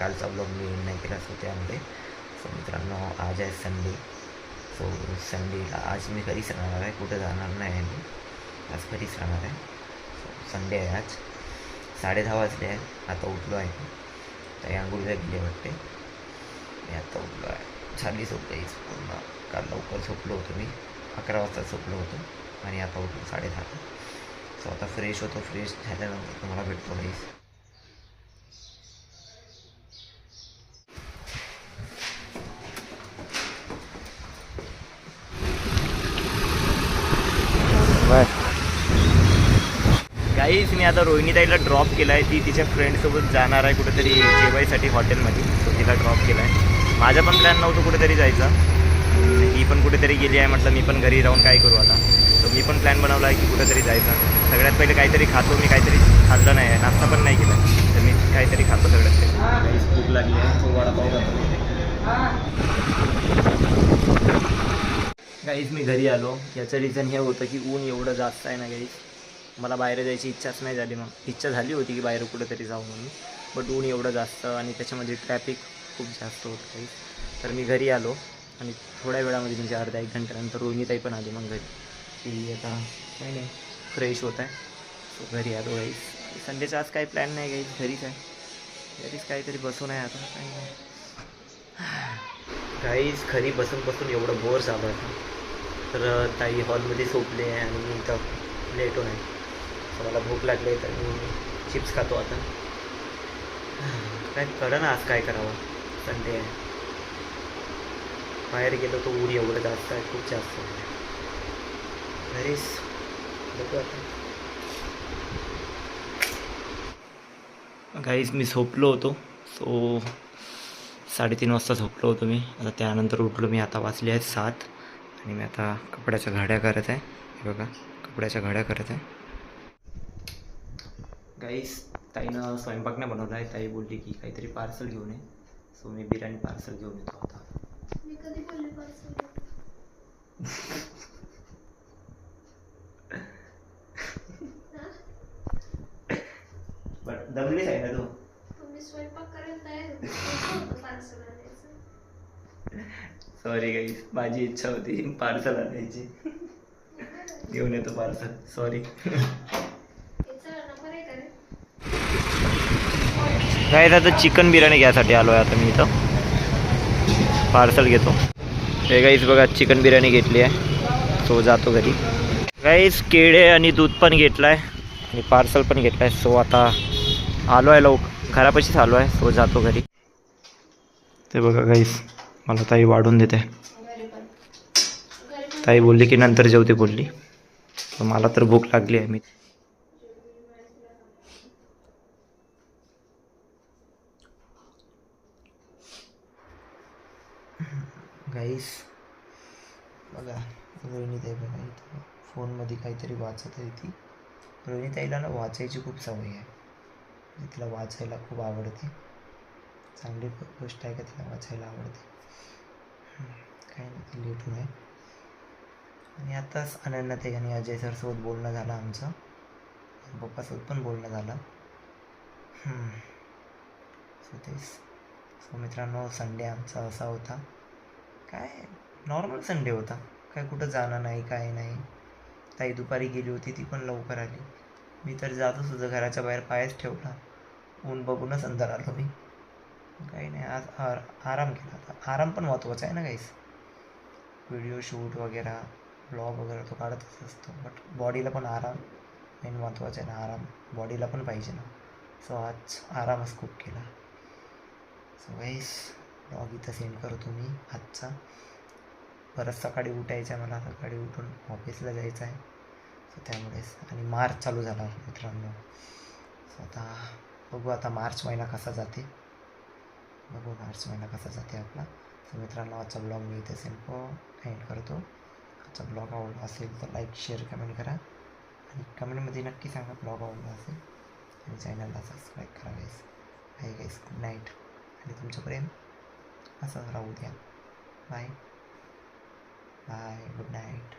कालचा ब्लॉग मी नाही केला सो त्यामुळे सो मित्रांनो आज आहे संडे. सो संडेला आज मी घरीच राहणार आहे. कुठं जाणार नाही आहे मी आज घरीच राहणार आहे. सो संडे आहे आज. साडे दहा वाजले आहे आता उठलो आहे. मी ताई आंघोळीला गेली वाटते. मी आता उठलो आहे. झाली झोपली पूर्ण काल लवकर झोपलो होतो मी. अकरा वाजता झोपलो होतो. आणि आता उठलो साडेदहा सो आता फ्रेश होतो. फ्रेश झाल्यानंतर तुम्हाला भेटतो गाईस काहीच मी आता रोहिणीताईला ड्रॉप केला आहे ती तिच्या फ्रेंडसोबत जाणार आहे कुठेतरी जेवायसाठी हॉटेलमध्ये तो तिला ड्रॉप केला आहे माझा पण प्लॅन नव्हतं कुठेतरी जायचा. ही पण कुठेतरी गेली आहे. म्हटलं मी पण घरी राहून काय करू आता. तर मी पण प्लॅन बनवला आहे की कुठेतरी जायचा. सगळ्यात पहिले काहीतरी खातो. मी काहीतरी खाल्लं नाही आहे. नाश्ता पण नाही केला. तर मी काहीतरी खातो सगळ्यात पहिले. काहीच भूक लागली आहे. तो वडापाव गाईज मी घरी आलो. याचं रिझन हे होतं की ऊन एवढं जास्त आहे ना गाईज मला बाहेर जायची इच्छाच नाही झाली मग. इच्छा झाली होती की बाहेर कुठंतरी जाऊ म्हणून. बट ऊन एवढं जास्त आणि त्याच्यामध्ये ट्रॅफिक खूप जास्त होतं काही. तर मी घरी आलो आणि थोड्या वेळामध्ये म्हणजे अर्धा एक घंट्यानंतर रोहिणीताई पण आली मग घरी. की आता काही नाही फ्रेश होत आहे सो घरी आलो गाईस संडेचा आज काही प्लॅन नाही गाईज घरीच आहे. घरीच काहीतरी बसून आहे आता. काही नाही. काहीच घरी बसून बसून एवढं बोर झालं आहे तर ताई हॉलमध्ये झोपले आहे आणि मी इथं लेट होणार तर मला भूक लागली तर मी चिप्स खातो आता. काय करा ना आज काय करावं. संडे आहे. बाहेर गेलो तो ऊर एवढं जास्त आहे खूप जास्त आहे. घरीच. बघू आता. काहीच मी झोपलो होतो. सो साडेतीन वाजता झोपलो होतो मी. आता त्यानंतर उठलो मी. आता वाचले आहेत सात. आणि मी आता कपड्याच्या घड्या करत आहे. हे बघा कपड्याच्या घड्या करत आहे. गाईस ताईनं स्वयंपाक नाही बनवला आहे. ताई बोलली की काहीतरी पार्सल घेऊन ये. सो मी बिर्याणी पार्सल घेऊन येतो आता. मी कधी बोलले पार्सल बट दमलीच आहे ना तू? तुम्ही स्वयंपाक करायला तयार होते पार्सल आणायचं. सॉरी गाईस माझी इच्छा होती पार्सल आणायची. घेऊन येतो पार्सल सॉरी याचा नंबर आहे का रे काय आता चिकन बिर्याणी घ्यायसाठी आलो आहे आता मी इथं. पार्सल घेतो. हे गाईस बघा चिकन बिर्याणी घेतली आहे. सो जातो घरी. गाईस केळे आणि दूध पण घेतलं आहे आणि पार्सल पण घेतलं आहे सो आता आलो आहे लोक घरापाशीच आलो आहे सो जातो घरी. ते बघा गाईस मला ताई वाढून देते. ताई बोलली की नंतर जेवते बोलली. तर मला तर भूक लागली आहे. मी गाईस बघा रोहिणीताई बघा इथं फोनमध्ये काहीतरी वाचत आहे ती. रोहिणीताईला ना वाचायची खूप सवय आहे. म्हणजे तिला वाचायला खूप आवडते. चांगली गोष्ट आहे का तिला वाचायला आवडते? काही नाही ती लेटून आहे. आणि आत्ताच अनन्याताई आणि अजय सरसोबत बोलणं झालं आमचं. पप्पासोबत पण बोलणं झालं. सो तेच. सो मित्रांनो संडे आमचा असा होता. काय नॉर्मल संडे होता. काय कुठं जाणं नाही काय नाही. ताई दुपारी गेली होती ती पण लवकर आली. मी तर जातच होतं घराच्या बाहेर पायच ठेवला. ऊन बघूनच अंदर आलो मी. काही नाही आज आर आराम केला आता आराम पण महत्त्वाचा आहे ना काहीच व्हिडिओ शूट वगैरे ब्लॉग वगैरे तो काढतच असतो. बट बॉडीला पण आराम मेन महत्त्वाचं आहे ना आराम. बॉडीला पण पाहिजे ना. सो आज आरामच खूप केला. सो वाईस ब्लॉग इथं सेंड करतो मी आजचा. परत सकाळी उठायचं आहे मला. सकाळी उठून ऑफिसला जायचं आहे सो त्यामुळेच. आणि मार्च चालू झाला मित्रांनो. सो आता बघू आता मार्च महिना कसा जाते. बघू मार्च महिना कसा जाते आपला. सो मित्रांनो आजचा ब्लॉग मी इथे सेंड एंड करतो. आजचा ब्लॉग आवडला असेल तर लाईक शेअर कमेंट करा. आणि कमेंटमध्ये नक्की सांगा ब्लॉग आवडला असेल आणि चॅनलला सबस्क्राईब करा guys bye guys good night आणि तुमचं प्रेम. असंच राहू द्या बाय बाय गुड नाईट